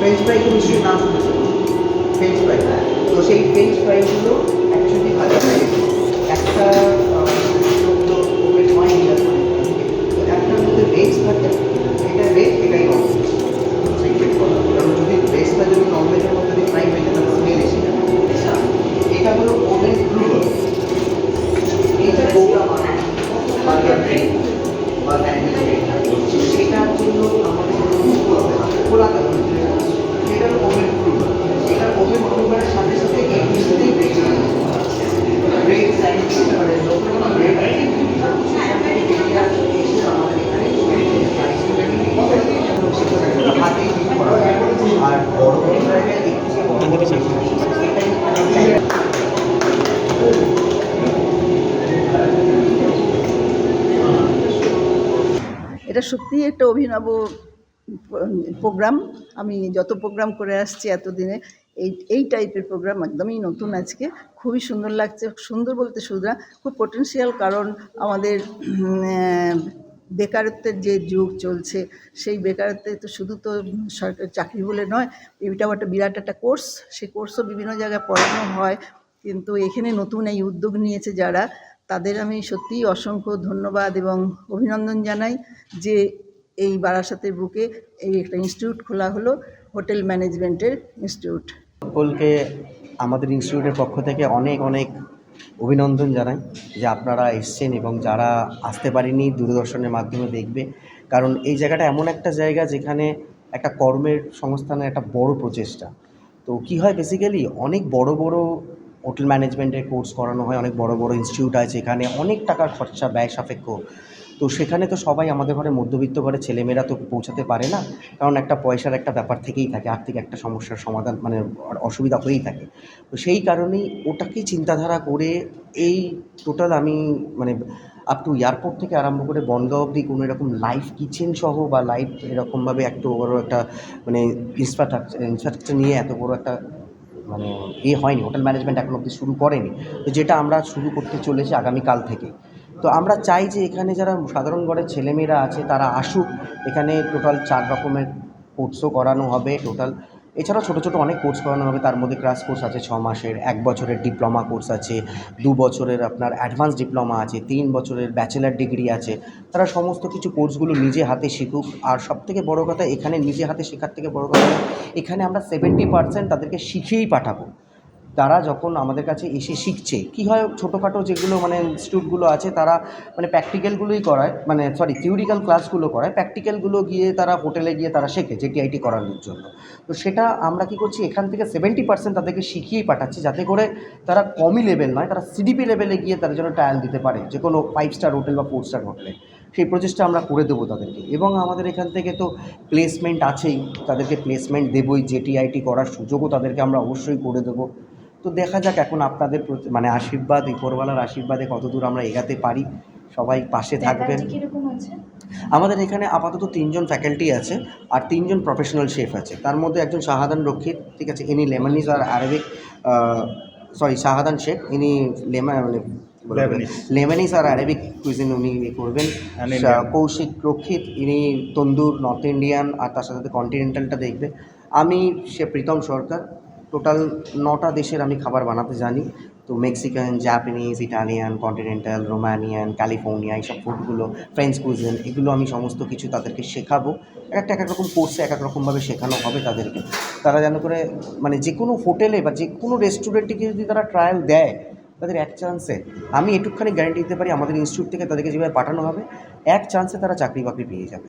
French fry তো নিশ্চয়ই নাম শুনেছেন ফ্রেঞ্চ ফ্রাই তো সেই ফ্রেঞ্চ ফ্রাইগুলো অ্যাকচুয়ালি ভাজা একটা ওপেন ওয়াইন তো একটার মধ্যে থাকে এটা ভেজ এটাই নন সেগ্রেট করা কারণ যদি ভেজটা যদি নন ভেজের মধ্যে যদি ফ্রাই হয়ে যায় তাহলে স্মেল এসে যাবে এটা হলো ওভেন ব্লুবার এইটা গৌড়া মানে বার্গার ব্রেড বা স্যান্ডউইচ ব্রেড সেটার জন্য আমাদের খোলাতে হবে সেটা হলো ওভেন ব্লুবার এটা ওভেন ব্লুবারের সাথে সাথে এই মিশতেই ব্রেড ব্রেড স্যান্ডউইচ মানে লোকাল ব্রেড হাতেই ডিপ করা হয়। আর বড় বড় জায়গায় দেখছি এটাই এটা সত্যিই একটা অভিনব প্রোগ্রাম। আমি যত প্রোগ্রাম করে আসছি এতদিনে, এই এই টাইপের প্রোগ্রাম একদমই নতুন আজকে। খুবই সুন্দর লাগছে, সুন্দর বলতে সুন্দর খুব পোটেন্সিয়াল কারণ আমাদের বেকারত্বের যে যুগ চলছে, সেই বেকারত্বে তো শুধু তো সরকার চাকরি বলে নয় এটাও একটা বিরাট একটা কোর্স সেই কোর্সও বিভিন্ন জায়গায় পড়ানো হয়। কিন্তু এখানে নতুন এই উদ্যোগ নিয়েছে যারা তাদের আমি সত্যিই অসংখ্য ধন্যবাদ এবং অভিনন্দন জানাই যে এই বারাসাতের বুকে এই একটা ইনস্টিটিউট খোলা হলো, হোটেল ম্যানেজমেন্টের ইনস্টিটিউট। সকলকে আমাদের ইনস্টিটিউটের পক্ষ থেকে অনেক অনেক অভিনন্দন জানাই যে আপনারা এসছেন এবং যারা আসতে পারেনি দূরদর্শনের মাধ্যমে দেখবে। কারণ এই জায়গাটা এমন একটা জায়গা যেখানে একটা কর্মের সংস্থানের একটা বড় প্রচেষ্টা। তো কি হয় বেসিক্যালি অনেক বড় বড় হোটেল ম্যানেজমেন্টের কোর্স করানো হয়, অনেক বড় বড় ইনস্টিটিউট আছে এখানে, অনেক টাকার খরচা, ব্যয় সাপেক্ষ। তো সেখানে তো সবাই আমাদের ঘরে মধ্যবিত্ত ঘরে ছেলেমেয়েরা তো পৌঁছাতে পারে না, কারণ একটা পয়সার একটা ব্যাপার থেকেই থাকে, আর্থিক একটা সমস্যার সমাধান মানে অসুবিধা হয়েই থাকে। তো সেই কারণেই ওটাকেই চিন্তাধারা করে এই টোটাল আমি মানে আপ টু এয়ারপোর্ট থেকে আরম্ভ করে বনগাঁও অবধি কোনো এরকম লাইফ কিচেন সহ বা লাইফ এরকমভাবে এত বড় একটা মানে ইনফ্রাস্ট্রাকচার ইনফ্রাস্ট্রাকচার নিয়ে এত বড় একটা মানে এ হয়নি, হোটেল ম্যানেজমেন্ট এখন অব্দি শুরু করেনি। তো যেটা আমরা শুরু করতে চলেছি আগামীকাল থেকে। তো আমরা চাই যে এখানে যারা সাধারণ ঘরের ছেলেমেয়েরা আছে, তারা আসুক। এখানে টোটাল চার রকমের কোর্সও করানো হবে। টোটাল এছাড়াও ছোটো ছোটো অনেক কোর্স করানো হবে, তার মধ্যে ক্রাশ কোর্স আছে ছ মাসের, এক বছরের ডিপ্লোমা কোর্স আছে, দু বছরের আপনার অ্যাডভান্স ডিপ্লোমা আছে, তিন বছরের ব্যাচেলার ডিগ্রি আছে। তারা সমস্ত কিছু কোর্সগুলো নিজে হাতে শিখুক। আর সব থেকে বড়ো কথা, এখানে নিজে হাতে শেখার থেকে বড়ো কথা, এখানে আমরা সেভেন্টি পার্সেন্ট তাদেরকে শিখেই পাঠাবো। তারা যখন আমাদের কাছে এসে শিখছে, কী হয় ছোটোখাটো যেগুলো মানে ইনস্টিটিউটগুলো আছে, তারা মানে প্র্যাকটিক্যালগুলোই করায় মানে সরি থিওরিক্যাল ক্লাসগুলো করায় প্র্যাকটিক্যালগুলো গিয়ে তারা হোটেলে গিয়ে তারা শেখে জেটিআইটি করানোর জন্য। তো সেটা আমরা কী করছি, এখান থেকে সেভেন্টি পার্সেন্ট তাদেরকে শিখিয়েই পাঠাচ্ছি, যাতে করে তারা কমই লেভেল নয়, তারা সিডিপি লেভেলে গিয়ে তারা যেন ট্রায়াল দিতে পারে, যে কোনো ফাইভ স্টার হোটেল বা ফোর স্টার হোটেলে সেই প্রচেষ্টা আমরা করে দেবো তাদেরকে। এবং আমাদের এখান থেকে তো প্লেসমেন্ট আছেই, তাদেরকে প্লেসমেন্ট দেবই জেটিআইটি করার সুযোগও তাদেরকে আমরা অবশ্যই করে দেবো। তো দেখা যাক এখন আপনাদের প্রতি- মানে আশীর্বাদ উপরওয়ালার আশীর্বাদে কতদূর আমরা এগাতে পারি। সবাই পাশে থাকবেন। আমাদের এখানে আপাতত তিনজন ফ্যাকাল্টি আছে আর তিনজন প্রফেশনাল শেফ আছে। তার মধ্যে একজন শাহাদান রক্ষিত ঠিক আছে? ইনি লেমানিজ আর আরবিক সরি শাহাদান শেখ ইনি লেমা মানে. আর আরবিক কুইজিন উনি ইয়ে করবেন. কৌশিক রক্ষিত ইনি তন্দুর নর্থ ইন্ডিয়ান আর তার সাথে সাথে কন্টিনেন্টালটা দেখবে। আমি সে প্রীতম সরকার। টোটাল নটা দেশের আমি খাবার বানাতে জানি। তো Mexican, Japanese, Italian continental Romanian California এইসব ফুডগুলো ফ্রেঞ্চ কুইজিন এগুলো আমি সমস্ত কিছু তাদেরকে শেখাবো। এক একটা এক এক রকম কোর্সে এক এক রকমভাবে শেখানো হবে তাদেরকে। তারা যেন করে মানে যে কোনো হোটেলে বা যে কোনো রেস্টুরেন্টে যদি তারা ট্রায়াল দেয়, তাদের এক চান্সে আমি এটুকখানি গ্যারান্টি দিতে পারি, আমাদের ইনস্টিটিউট থেকে তাদেরকে যেভাবে পাঠানো হবে, এক চান্সে তারা চাকরি বাকরি পেয়ে যাবে।